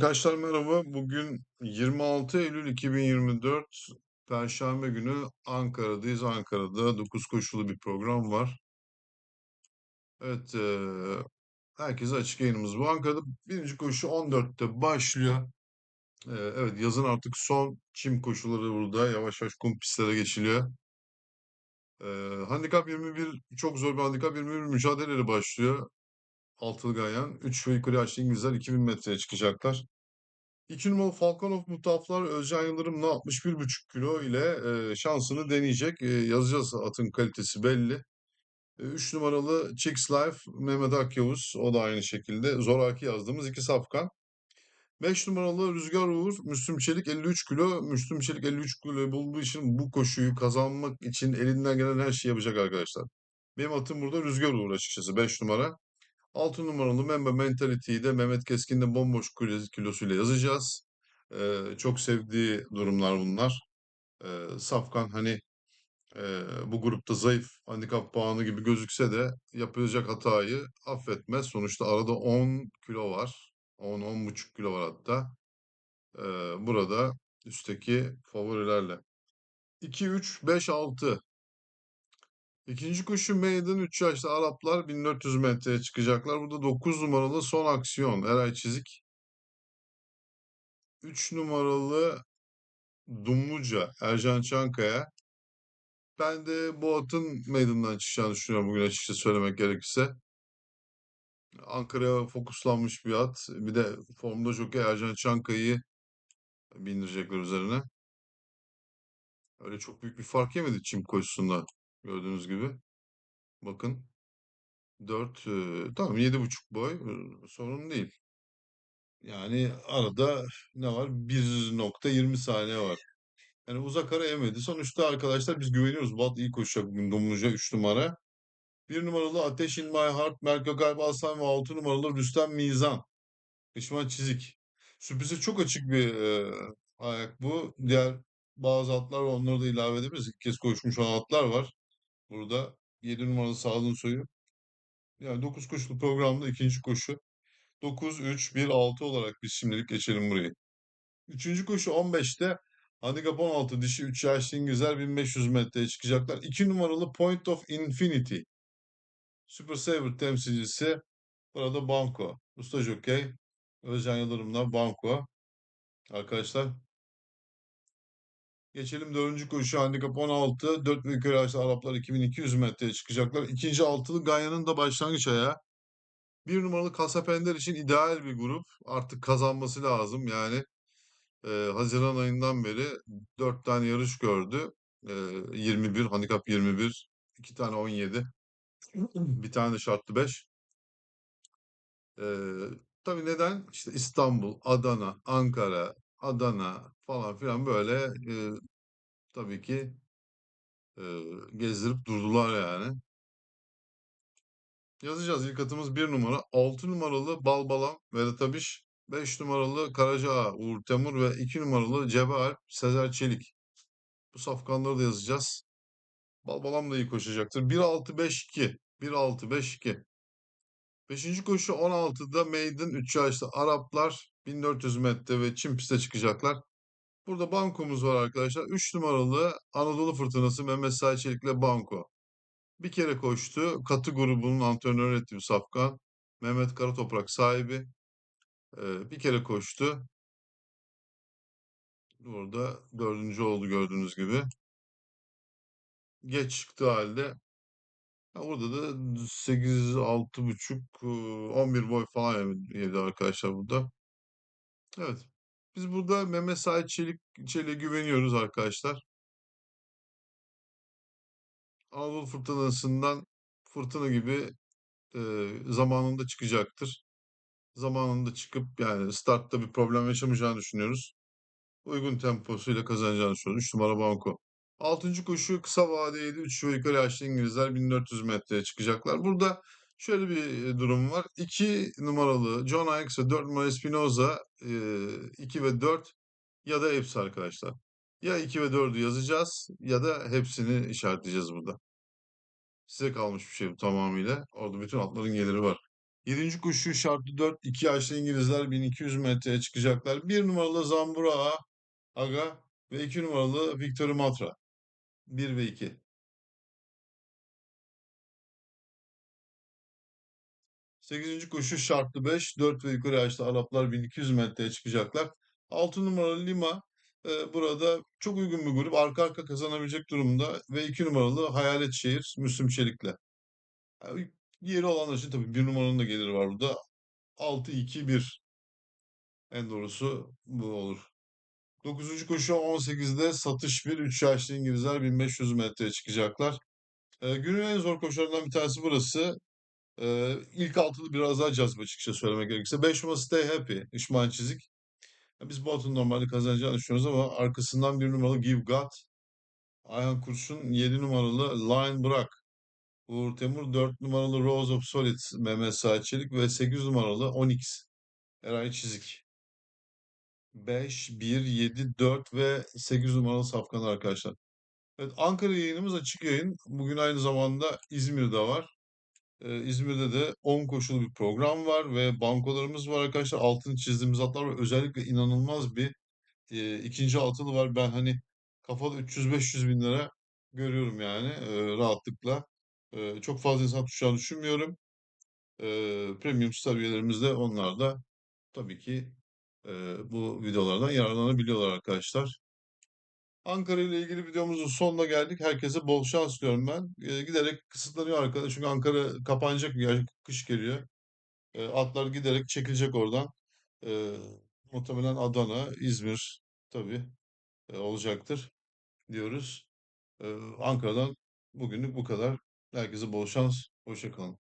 Arkadaşlar merhaba. Bugün 26 Eylül 2024 Perşembe günü Ankara'dayız. Ankara'da 9 koşulu bir program var. Evet, eee herkese açık yayınımız bu. Ankara'da birinci koşu 14'te başlıyor. Eee, evet, yazın artık son çim koşuları burada. Yavaş yavaş kum pistlere geçiliyor. Eee handikap 21 çok zor bir handikap 21 mücadeleyle başlıyor. Altılı Ganyan. 3 ve yukarı yaşlı İngilizler 2000 metreye çıkacaklar. 2 numaralı Falconov Mutaflar Özcan Yıldırım'la 61,5 kilo ile e, şansını deneyecek. E, yazacağız atın kalitesi belli. 3 numaralı Chicks Life Mehmet Akyavuz o da aynı şekilde zoraki yazdığımız iki safkan. 5 numaralı Rüzgar Uğur Müslüm Çelik 53 kilo. Müslüm Çelik 53 kilo bulduğu için bu koşuyu kazanmak için elinden gelen her şeyi yapacak arkadaşlar. Benim atım burada Rüzgar Uğur açıkçası 5 numara. 6 numaralı Membe Mentality'yi de Mehmet Keskin'de bomboş kilosuyla yazacağız. Ee, çok sevdiği durumlar bunlar. Ee, Safkan hani e, bu grupta zayıf handikap puanı gibi gözükse de yapılacak hatayı affetmez. Sonuçta arada 10 kilo var. 10-10,5 kilo var hatta. Ee, burada üstteki favorilerle. 2, 3, 5, 6. İkinci koşu Maiden 3 yaşlı Araplar 1400 metreye çıkacaklar. Burada 9 numaralı son aksiyon Eray Çizik. 3 numaralı Dumluca Ercan Çankaya. Ben de bu atın Maiden'dan çıkacağını düşünüyorum bugün açıkça söylemek gerekirse. Ankara'ya fokuslanmış bir at. Bir de formda jockey Ercan Çankaya'yı bindirecekler üzerine. Öyle çok büyük bir fark yemedi çim koşusunda gördüğünüz gibi. Bakın 4 e, tamam 7,5 boy sorun değil. Yani arada ne var? 1.20 saniye var. Yani uzak ara yemedi. Sonuçta arkadaşlar biz güveniyoruz. Bat iyi koşacak bugün Dumluca 3 numara. 1 numaralı Ateş in My Heart, Merkö Kalp Aslan ve 6 numaralı Rüstem Mizan. Kışman Çizik. Sürprize çok açık bir e, ayak bu. Diğer bazı atlar var. Onları da ilave edebiliriz. İlk kez koşmuş olan atlar var. Burada 7 numaralı Sağlığın Soyu. Yani 9 koşulu programda ikinci koşu. 9, 3, 1, 6 olarak biz şimdilik geçelim burayı. Üçüncü koşu 15'te handikap 16 dişi 3 yaşlı İngilizler 1500 metreye çıkacaklar. 2 numaralı Point of Infinity. Super Saver temsilcisi burada Banco. Usta Jockey Özcan Yıldırım'la Banco. Arkadaşlar geçelim dördüncü koşu handikap 16. 4 ve yukarı yaşlı Araplar 2200 metreye çıkacaklar. İkinci altılı Ganya'nın da başlangıç ayağı. Bir numaralı Kasapender için ideal bir grup. Artık kazanması lazım. Yani e, Haziran ayından beri 4 tane yarış gördü. E, 21, handikap 21, 2 tane 17, bir tane şartlı 5. E, tabii neden? İşte İstanbul, Adana, Ankara, Adana falan filan böyle e, tabii ki e, gezdirip durdular yani. Yazacağız. İlk atımız 1 numara. 6 numaralı Balbalam Vedat Abiş. 5 numaralı Karaca Uğur Temur ve 2 numaralı Cebe Sezer Çelik. Bu safkanları da yazacağız. Balbalam da iyi koşacaktır. 1-6-5-2. 1-6-5-2. Beşinci koşu 16'da Maiden 3 yaşlı Araplar 1400 metre ve çim piste çıkacaklar. Burada bankomuz var arkadaşlar. 3 numaralı Anadolu Fırtınası Mehmet Say Çelik'le banko. Bir kere koştu. Katı grubunun antrenörü ettiği safkan. Mehmet Karatoprak sahibi. Ee, bir kere koştu. Burada dördüncü oldu gördüğünüz gibi. Geç çıktığı halde Ha, burada da 8, 6,5, 11 boy falan yedi arkadaşlar burada. Evet. Biz burada Mehmet Sait Çelik, Çelik'e güveniyoruz arkadaşlar. Anadolu Fırtınası'ndan fırtına gibi e, zamanında çıkacaktır. Zamanında çıkıp yani startta bir problem yaşamayacağını düşünüyoruz. Uygun temposuyla kazanacağını düşünüyoruz. 3 numara banko. Altıncı koşu kısa vadeydi. 3 ve yukarı yaşlı İngilizler 1400 metreye çıkacaklar. Burada şöyle bir durum var. 2 numaralı John Ajax ve 4 numaralı Espinoza 2 ve 4 ya da hepsi arkadaşlar. Ya 2 ve 4'ü yazacağız ya da hepsini işaretleyeceğiz burada. Size kalmış bir şey bu tamamıyla. Orada bütün atların geliri var. Yedinci koşu şartlı 4. 2 yaşlı İngilizler 1200 metreye çıkacaklar. Bir numaralı Zambura Aga ve iki numaralı Victor Matra. Bir ve iki. Sekizinci koşu şartlı 5. 4 ve yukarı yaşlı Araplar 1200 metreye çıkacaklar. Altı numaralı Lima e, burada çok uygun bir grup. Arka arka kazanabilecek durumda. Ve iki numaralı Hayalet Şehir Müslüm Çelik'le. Yani yeri olanlar için tabii bir numaranın da geliri var burada. 6-2-1 en doğrusu bu olur. Dokuzuncu koşu 18'de satış bir 3 yaşlı İngilizler 1500 metreye çıkacaklar. Ee, günün en zor koşularından bir tanesi burası. İlk altılı biraz daha cazip açıkça söylemek gerekirse. 5 numara Stay Happy, İşman Çizik. Ya Biz bu atın normalde kazanacağını düşünüyoruz ama arkasından bir numaralı Give God. Ayhan Kurşun 7 numaralı Line Bırak. Uğur Temur 4 numaralı Rose of Solid Mehmet Saat Çelik ve 8 numaralı Onyx Eray Çizik. 5, 1, 7, 4 ve 8 numaralı safkan arkadaşlar. Evet, Ankara yayınımız açık yayın. Bugün aynı zamanda İzmir'de var. Ee, İzmir'de de 10 koşulu bir program var ve bankolarımız var arkadaşlar. Altını çizdiğimiz atlar var. Özellikle inanılmaz bir e, ikinci altılı var. Ben hani kafada 300-500 bin lira görüyorum yani e, rahatlıkla. E, çok fazla insan tutacağını düşünmüyorum. E, premium star üyelerimiz de onlar da tabii ki e, bu videolardan yararlanabiliyorlar arkadaşlar. Ankara ile ilgili videomuzun sonuna geldik. Herkese bol şans diliyorum ben. E, giderek kısıtlanıyor arkadaş çünkü Ankara kapanacak bir kış geliyor. E, atlar giderek çekilecek oradan. E, muhtemelen Adana, İzmir tabii e, olacaktır diyoruz. E, Ankara'dan bugünlük bu kadar. Herkese bol şans. Hoşça kalın.